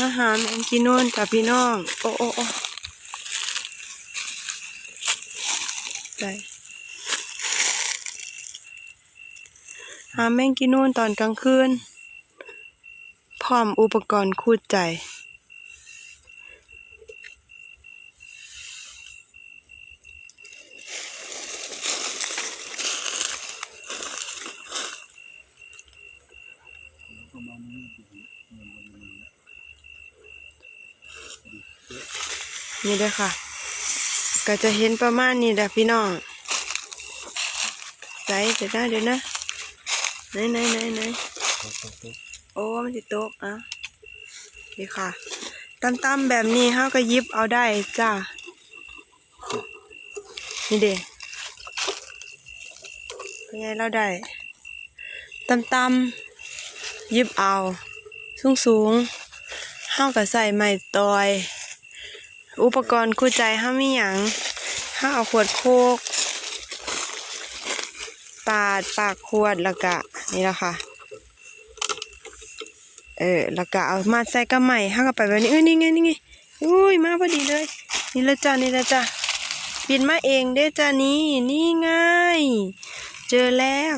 มาหาแมงกินนู่นจ้ะพี่น้อง โอ้โอ้โอ้ไปหาแมงกินนู่นตอนกลางคืน พร้อมอุปกรณ์คูดใจนี่ นี่เด้อค่ะ ก็จะเห็นประมาณนี้แหละพี่น้องใส่เดี๋ยวนะเดี๋ยวนะไหนไหนไหนไหนโอ้มันติดโต๊ะอะนี่ค่ะตั้มๆแบบนี้เฮาก็ยิบเอาได้จ้านี่เด้เป็นไงเราได้ตั้มๆยิบเอา สูงสูงๆเฮาก็ใส่ไม้ตอย อุปกรณ์คู่ใจห้ามีหยังห้าเอาขวดโคก ปาดปากขวดแล้วก็นี่แหละค่ะ เออแล้วก็เอามาใส่กระไหม่ห้าก็ไปแบบนี้เอ้ยนี่ไงนี่ไงอุ้ยมาพอดีเลย นี่ละจ้านี่ละจ้าปิดมาเองเด้จ้านี่นี่ไงเจอแล้ว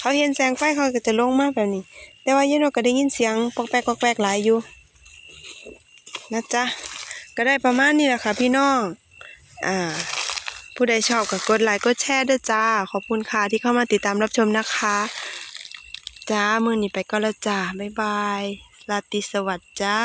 เขาเห็นแสงไฟเขาก็จะลงมาแบบนี้ แต่ว่าเย็นเราก็ได้ยินเสียงปอกแปกปอกแปกหลายอยู่ นะจ๊ะ ก็ได้ประมาณนี้แหละค่ะพี่น้อง อ่า ผู้ใดชอบก็กดไลค์กดแชร์ด้วยจ้า ขอบคุณค่ะที่เข้ามาติดตามรับชมนะคะ จ้ามือนี้ไปก็แล้วจ้า บ๊ายบายลาตรีสวัสดิ์จ้า